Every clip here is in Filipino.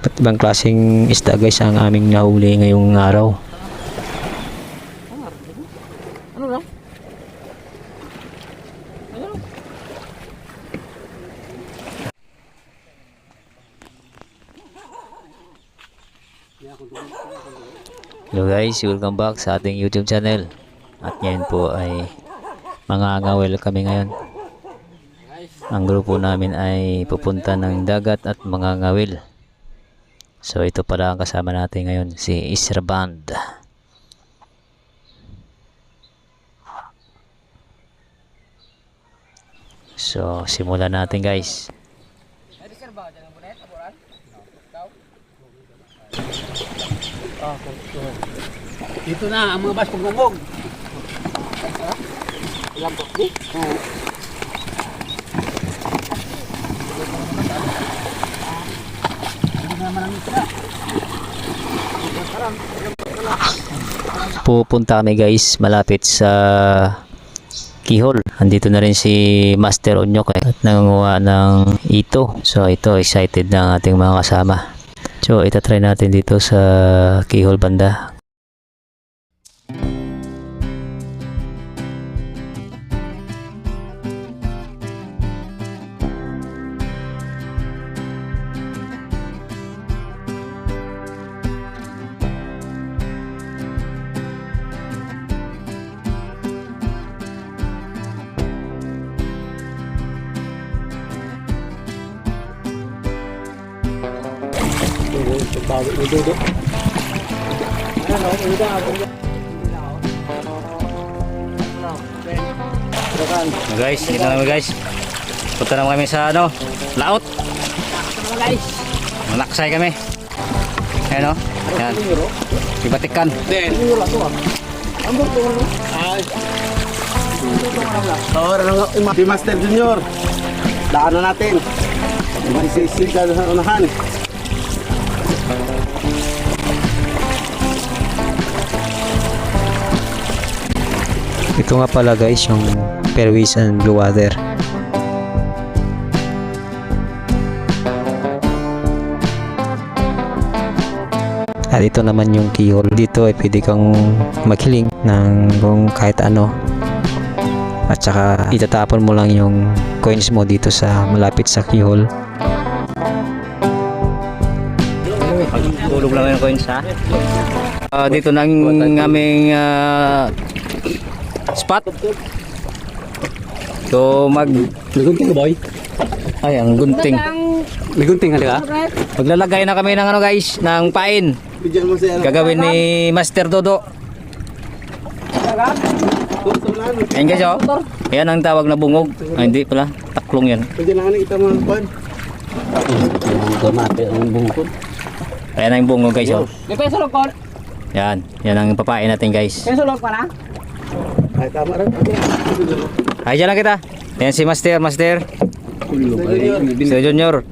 Iba't ibang klaseng isda guys ang aming nahuli ngayong araw. Ano na? Hello guys, welcome back sa ating YouTube channel. At ngayon po ay mga ngawel kami ngayon. Ang grupo namin ay pupunta ng dagat at mga ngawil. So ito pala ang kasama natin ngayon, si Isra Band. So simulan natin guys. Dito na ang mga bas pagmumog. Ilang po? Di? Oo. Naman. Pupunta kami guys malapit sa Kihol. Andito na rin si Master Onyok eh, at nangunguha ng ito. So ito excited na ang ating mga kasama. So itatry natin dito sa Kihol banda. Bawi ni Dodo. Ano, uda ako. Guys, dito na guys. Punta naman kami sa ano, laot. guys. Malaksay kami. Ayan o. Yan. Ibatikan. Den. Mura to ah. Ang buto ano? Ay. Tawara na Master Junior. Daanan natin. Magsisig ka sa unahan. Ito nga pala guys yung Perwis and Blue Water. At ito naman yung keyhole. Dito ay pwede kang maghiling ng kahit ano. At saka itatapon mo lang yung coins mo dito sa malapit sa keyhole. Tulog lang yung coins ha. Ah, dito na ang aming ah, spot. So mag Nagunting boy. ay ang gunting. Nagunting ka Maglalagay na kami ng ano guys, ng pain. Siya. Gagawin ni Master Dodo. Ayan guys oh. Ayan ang tawag na bungog. Ay, hindi pala, taklong yan. Pwede lang kita mga pan. Ang bungkod. Ayan ang bungog guys oh. May peso log ko. Yan, yan ang papain natin guys. Peso log pa na. Ay tama rin. Ay, dyan lang kita. Ayan si Master, Master. Si Junior.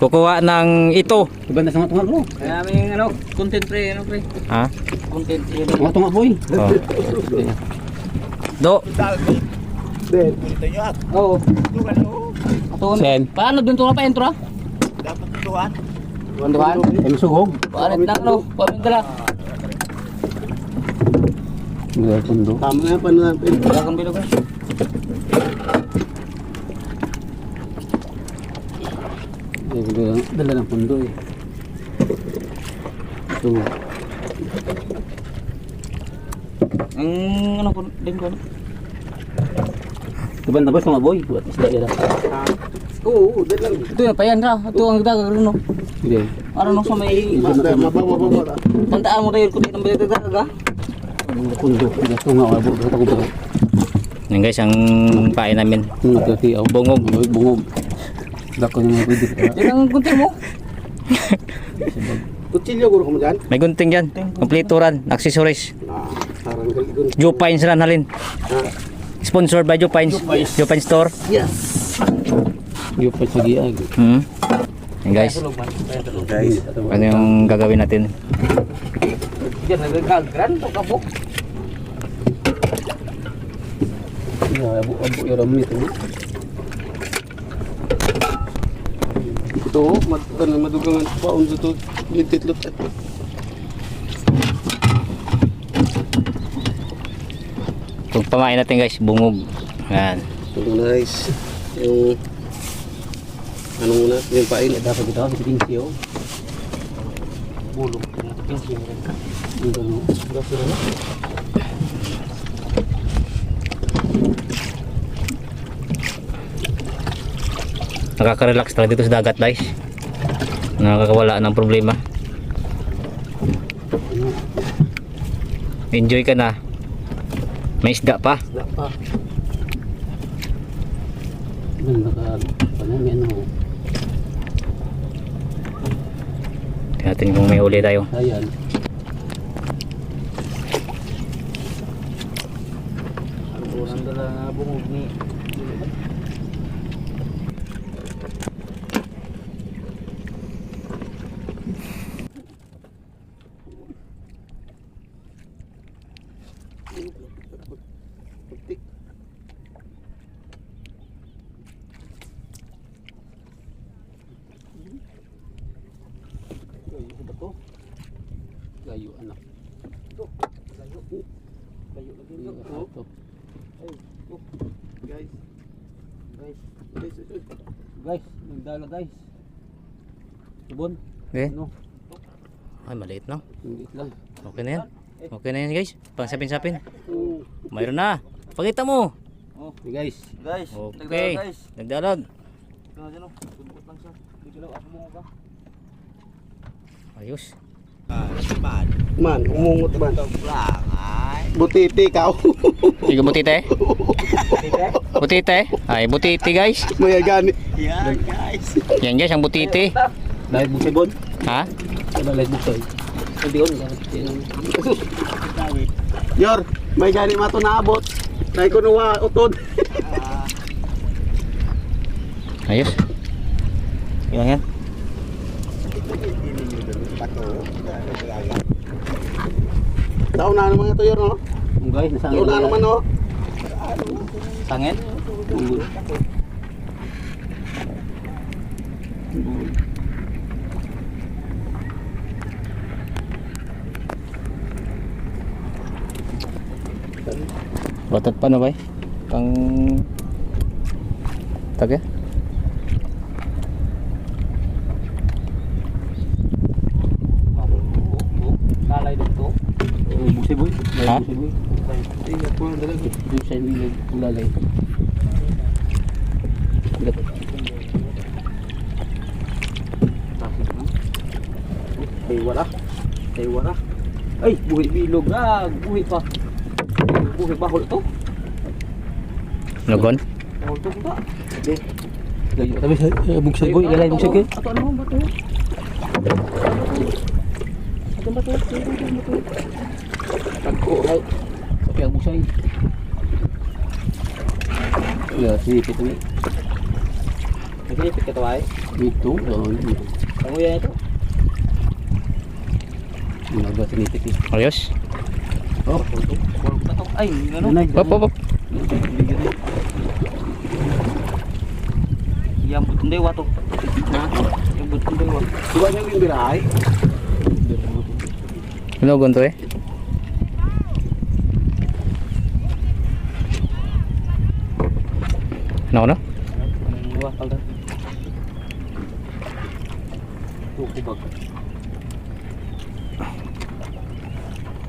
Kukuha ng ito. Iba na sa mga tunga mo. Kaya may ano, content pre, ano pre? Ha? Content pre. Mga tunga boy. Oh. Do. Den. Oo. Atuon. Sen. Paano dun to pa intro? Tuwan. Ay masugog. Paano na ano? Pamintala. Mga pundo. Tama na pa na. Wala kang bilog. Dala ng pundo eh. Ito. Ang ano ko din ko. Diba na ba sa mga boy? Buat isda yan. Oo, dala lang. Ito yung payan ra. Ito ang dagat rin no. Hindi. Ano no sa may Basta mabawa mabawa. tandaan mo tayo kung di nang balita ka. Mga pundo. Mga tunga. Abo. Ko ba? Yan guys, ang pain namin. Bungog. Bungog. Dako mga pwede. Yan ang content mo. Kutsilyo guro ko mo dyan? May gunting dyan. Kompleto ran. Accessories. Ah, parang galigon. Joe Pines ran halin. Sponsored by Joe Pines. Joe Pines Store. Yung pa sa giag. Hmm. Yan guys, Guys. ano yung gagawin natin? Yan nagagagran to ka po. Ya, abu abu yung ramit. Ito To, mad kan madugangan pa unsa to. Litit lot. Kung pamain natin guys, bungog. Yan. Ito guys. Yung ano muna, yung pain. Dapat kita sa pinsyo. Bulong. Pinsyo. Yung gano'n. Grabe na. Nakaka-relax talaga dito sa dagat guys. Nakakawala ng problema. Enjoy ka na. May isda pa. Wala pa. Ano naka... Ano may ano? Natin kung may huli tayo. Ayan. Ang bungog ni... Gayo ba to? Gayo anak. Ito. Gayo. Gayo lagi ito. Ito. Ay, ito. Guys, Guys. guys, guys. Guys, nagdala guys. Ibon. Okay. Ano? Ay, maliit no? Hindi lang. Okay na yan. Okay na yan guys. Pangsapin-sapin. Oh. Mayroon na. Pakita mo. Oh, guys. Guys. Okay. Nagdalag. Ito na dyan. Tundukot lang siya. Dito lang ako mo ka. Ayos. Man, umungot man. Butiti ka. Tiga butite. Butite. Ay, butiti guys. May gani. Yan guys, ang butiti. Live mo si Bon. Ha? Mo sa'yo? Hindi on. Yor, may gani mato naabot. Nay ko nuwa utod. Ayos. Yan yan. Daw na naman ito yor no. Guys, nasa Daw na naman no. Sangit? Batat pa na ba? Pang Taga? Kalay dito. Busi boy. Ha? Ay, ako na dala. Busi boy. Lalay. Ay, wala. Ay, wala. Ay, buhi bilog. Ah, buhi pa. Buhi bahol to. Logon? Bahol to ba? Hindi. Tapi sa buksi boy. Lalay buksi ko. Ato ano ba to? Ato ba to? Ato ba to? Tagko ay. Sabi ang busay. Ya, sipit ni. Sipit ka to ay. Ito, oh, ito. Kamu yan ito? Ginagawa sinipit eh. Ayos. Oh, ay, ano? Hop, hop, hop. Yang betul deh waktu. Nah, yang betul deh waktu. Diba niya yung biray? Logon to eh. Ano na? Wah, kalau Tuh, kubag.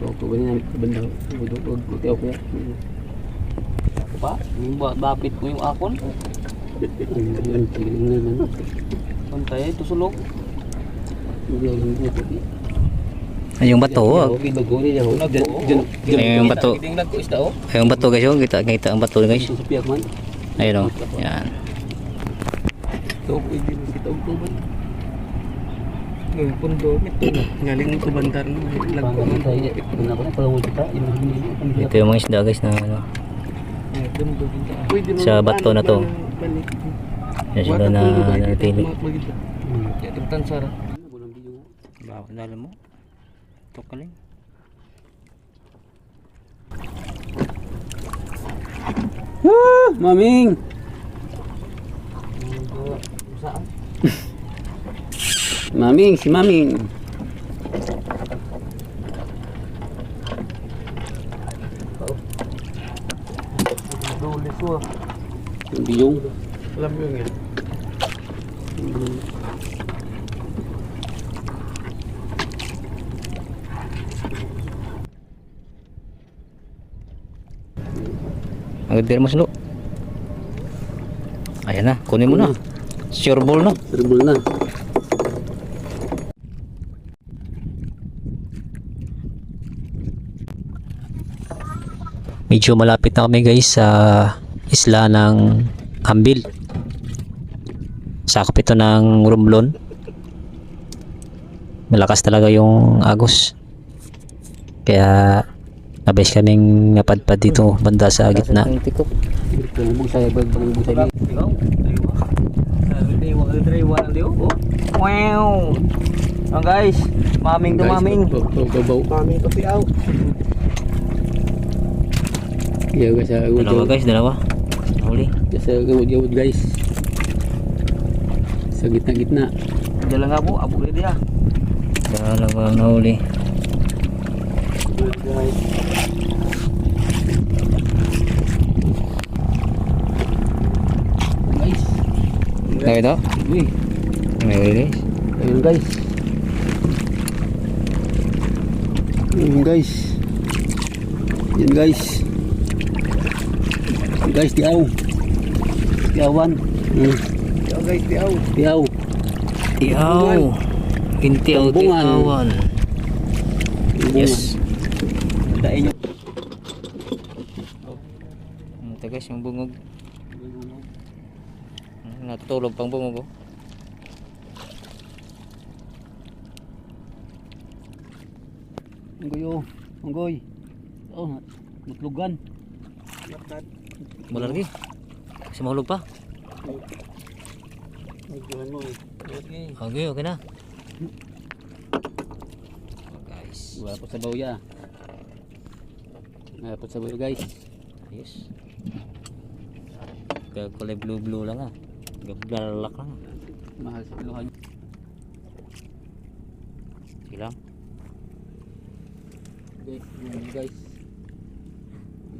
Tuh, kubag niya udog, udog, ako ya. Pa, yung ba bapit mo yung akon. Na naman. Pantay, ito. Ay, yung bato. Okay, Ay, yung bato. Ko. Ay, yung bato guys. Oh. Kita, kita ang bato guys. Sa piyak man. Ayun oh. Yan. Ito, yung mga isda guys na ano. Sa bato na to. Yan sila na nanatili. Ya, timtan sara. Bawa dalam mo. Ito kaling. Maming. Maming, si Maming. Yung biyong. Alam mo yun yan. Mo sulo. Ayan na, kunin mo na. Sure ball na. Herbal na. Medyo malapit na kami guys sa isla ng Ambil. Sakop ito ng Romblon. Malakas talaga yung agos. Kaya nabais kaming napadpad dito banda sa gitna. Wow! Oh guys, maming to maming. Maming to piaw. Yeah, guys, Dalawa guys, dalawa. Huli. Sa gawad guys. Sa gitna-gitna. Dala nga po, abo rin dia. Dalawa nahuli. Good guys. Guys. Dalawa ito? Uy, May huli guys. ayun guys. Ayun guys. Yan guys. Guys, tiaw. Tiawan. Hmm. Yo guys, piaw. Tiaw. Tiaw. Pinti o Tambungan. tiawan. Yes. Dain nyo. Ito guys, yung bungog. Natutulog pang bungog oh. Unggoy oh. Unggoy. Oh, natlugan. Mula lagi. Kasi mahulog pa. Okay. Okay, na. Oh, guys. Wala po sa bawya. Po sa bawya guys. Ayos. Kulay blue-blue lang ah. Gablalak lang. ah. Mahal sa piluhan. Sige lang. Guys, yun guys.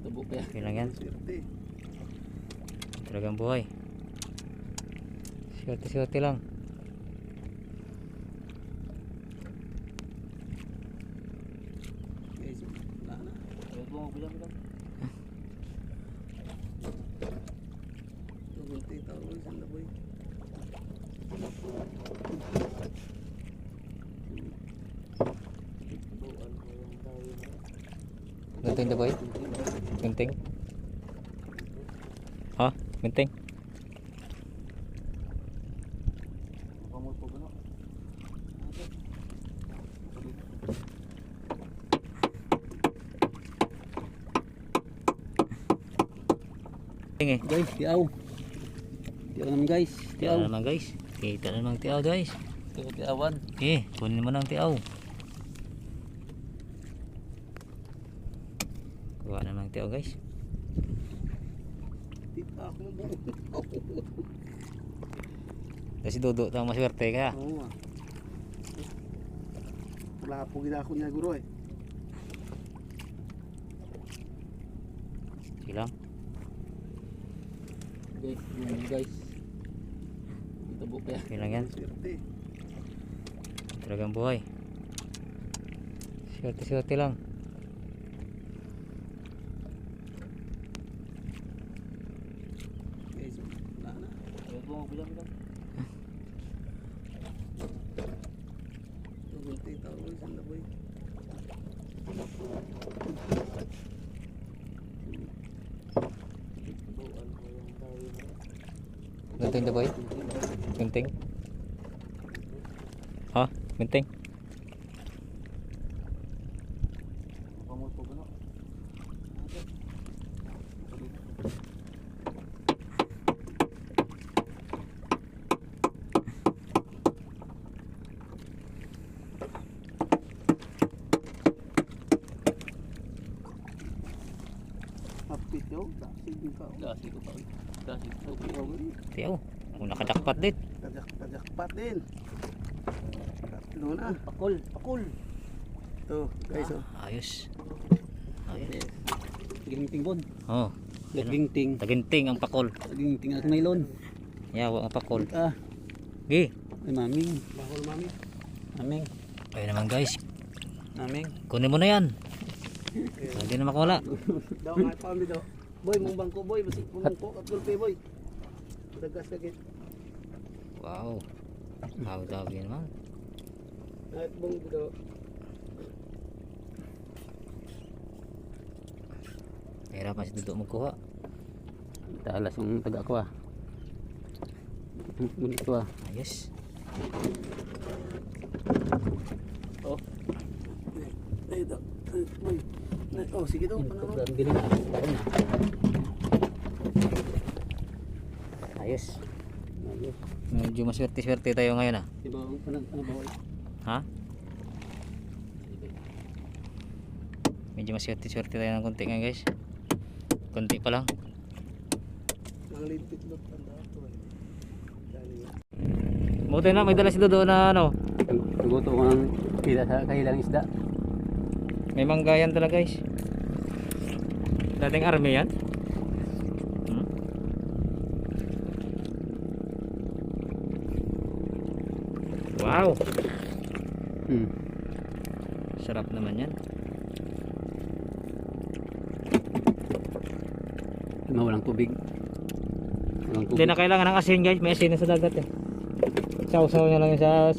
Ito po kaya. Okay lang yan. Swerte. Talagang buhay. Swerte-swerte lang. Guys, wala na. Ayun po, bilang bilang. Tugunti tao guys, ang laboy. Gunting na boy? Gunting? Ha? Gunting? Gunting eh. Guys, tiaw. Tiaw naman guys. Tiaw Tiaw. naman guys. Kita na naman tiaw guys. Tiaw, tiawan. Eh, kunin mo ng tiaw. Tiaw guys. Kasi Dodo, tama maswerte ka. Oo ah. Wala po gina ako niya guro eh. Sige lang. Guys, yun guys. Ito po kaya. Okay lang yan. Swerte. Talagang buhay. Swerte-swerte lang. Guys, wala na. Ayun po, bilang bilang. Tugunti tao guys, ang laboy. Gunting na boy? Gunting? Ha? Gunting? Pamot po ba no? Update yo, sige ka. Dasi ko pa. Dasi Tiyaw. Oh, nakajakpat din. Ito na. Pakol, pakol. Ito, guys. Oh. Ayos. Ayos. Ginting bod. Oh, Ginting. taginting ang pakol. Ginting at nailon. Yawa ang pakol. Ah, Gi. ay maming. Bakol mami. Maming. Ayun naman guys. Maming. Kunin mo na yan. Hindi na makawala. Daw nga pa kami daw. Boy, mong bangko boy. Mong bangko. Kapulpe boy. Dagas lagi. Wow. Tawi-tawi naman. At bong daw. Hirap masih duduk magkuha. Talas yung taga ko ah. Ngunit ko ah. Ayos. Oh. Ay, Oh, sige daw. Bilis ah. Ayos. Ayos. Medyo maswerte-swerte tayo ngayon ah. Ano? Ha? Medyo maswerte-swerte tayo ng konti ngayon guys. Konti pa lang. Eh. Buti na, may dala si Dodo na ano. Tuguto ko ng pila sa kahilang isda. May manggayan talaga guys. Dating army yan. Hmm. Sarap naman yan. Lima walang tubig. Walang Hindi tubig. na kailangan ng asin guys. May asin na sa dagat eh. Sausaw niya lang sa...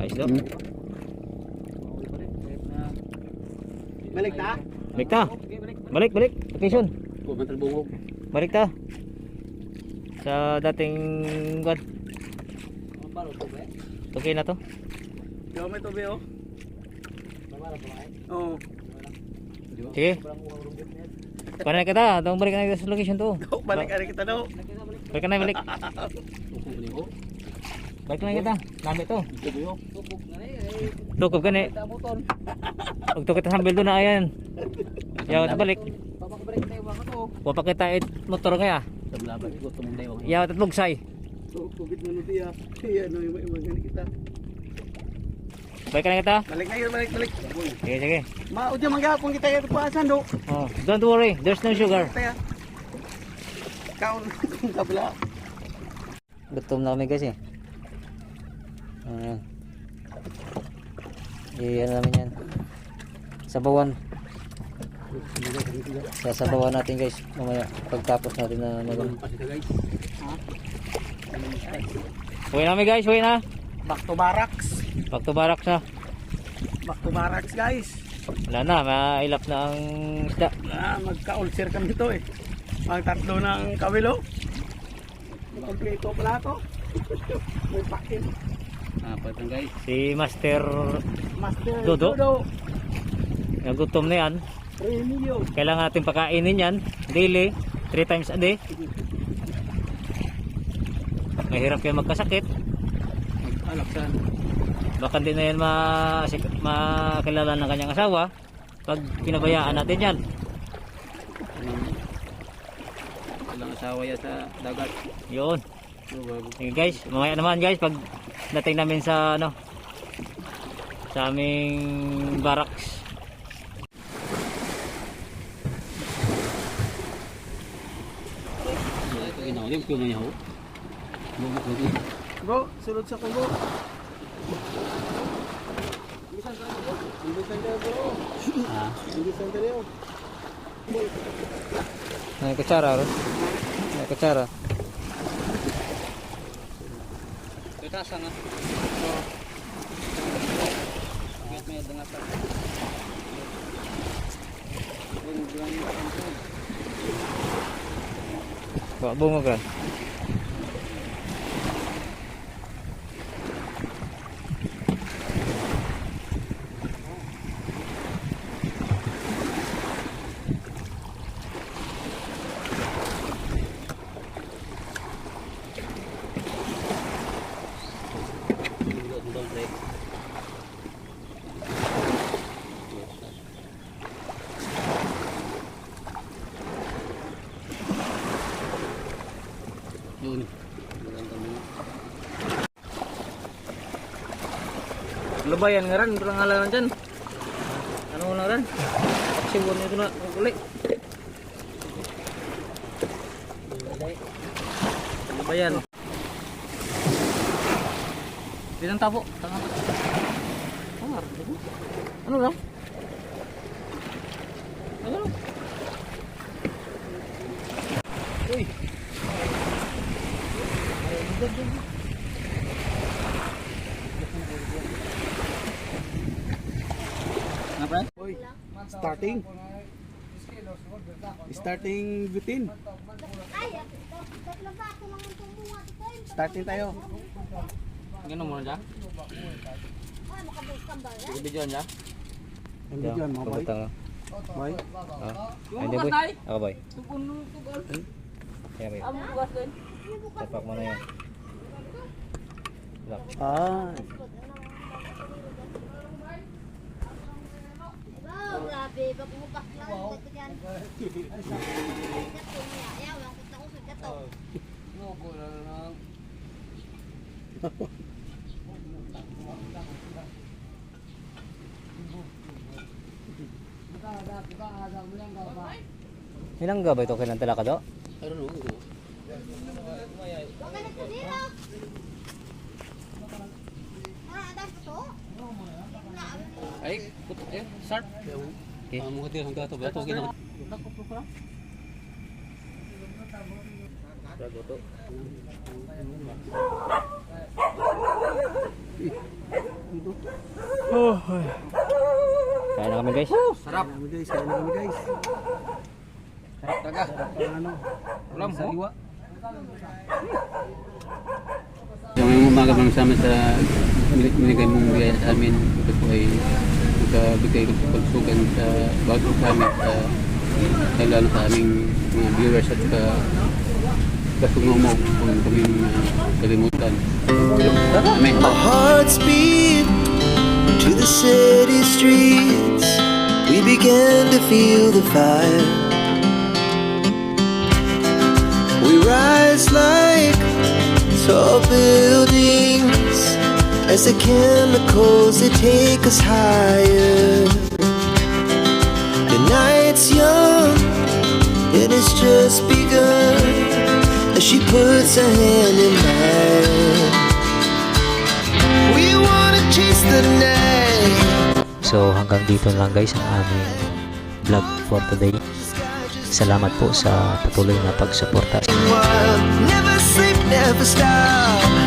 Ayos daw. Hmm. Balik na? Balik ta. Balik, balik. Location. Balik ta. Sa dating... God. Okay na to. Daw may tobe oh. Oo. Sige. Panay kita. Itong balik na sa location to. Oh, balik ka kita daw. Balik na, balik. Balik na kita. Nami to. Tukob ka ni. Huwag to kita sambil doon na ayan. Yaw at balik. Wapa kita it motor kaya. Tablaban ko tumong dayo. Yaw at lugsay. So, COVID na nuti ah. Iya, no, yung mga kita. Balik na kita. Balik na yun, balik, balik. Sige, sige. Maudya manggapong kita yung paasan do. Oh, don't worry. There's no sugar. Kaon kung kabla. Gutom na kami guys eh. Ayan. Iyan namin yan. Sabawan. Sasabawan natin guys. Mamaya pagtapos natin na mag Pati ka guys. Uwi namin guys, uwi na. Back to barracks. Back to barracks na. Back to barracks guys. Wala na, mailap na ang isda. Ah, magka-ulcer kami dito eh. Ang tatlo ng kawilo. Kompleto pala to. May pakin. Apat ang guys. Si Master Master Dodo. Dodo. nagutom na yan. Kailangan natin pakainin yan daily, 3 times a day. Mahirap kayo magkasakit. Alaksan. Baka hindi na yan ma makilala ng kanyang asawa pag pinabayaan natin yan. Walang asawa ya sa dagat. Yun. Sige guys, mamaya naman guys pag dating namin sa ano sa aming barracks. Yung piyo niya ho. Bro, sulod sa kubo. Bisan ka bro. Bisan ka bro. Ah. Bisan ka rin. May kutsara ron. May kutsara. Kaya nga. May may dengar pa. Bawa bungo ka. Lubayan nga ran, kurang ngalan dyan. Ano na ran? Paksibon nito na, uli. Lubayan. Bilang tabo, tanga. Ah, ano lang? Ano lang? Uy. Nga pre? Oy, starting. Starting bitin. Starting tayo. Ganun mo na dyan? Video dyan? Ang video yan, mga boy. Boy. Bukas na eh. Ako boy. Tugal. Kaya boy. Din. Tapak mo na yan. Ah, Wow, grabe. Pagbukas lang. Ito yan. Ito niya. Ayaw, ang kita ko sa gato. Loko na lang. Ilang gabay to kailan tala ka do? I don't know. Huwag ka nito dito. Ah, ko to? Ay, put eh, start. Okay. Ang mga tira ng gato, gato, gina. Kaya na kami guys. Sarap. kami guys, kaya na kami guys. Taga. Ano? Ulam, oh. Saliwa. Yung umaga lang sa amin sa binigay mong biyaya sa amin, ito po ay nagbigay ng pagsugan sa bago sa amin sa sa lalo sa aming mga viewers at saka kasungumo kung kaming uh, kalimutan. Amen. Our hearts beat to the city streets. We began to feel the fire. We rise like tall buildings as the chemicals they take us higher. The night's young, and it's just begun as she puts her hand in mine. We wanna chase the night. So hanggang dito lang guys ang aming vlog for today. Salamat po sa patuloy na pagsuporta. Never sleep, never stop.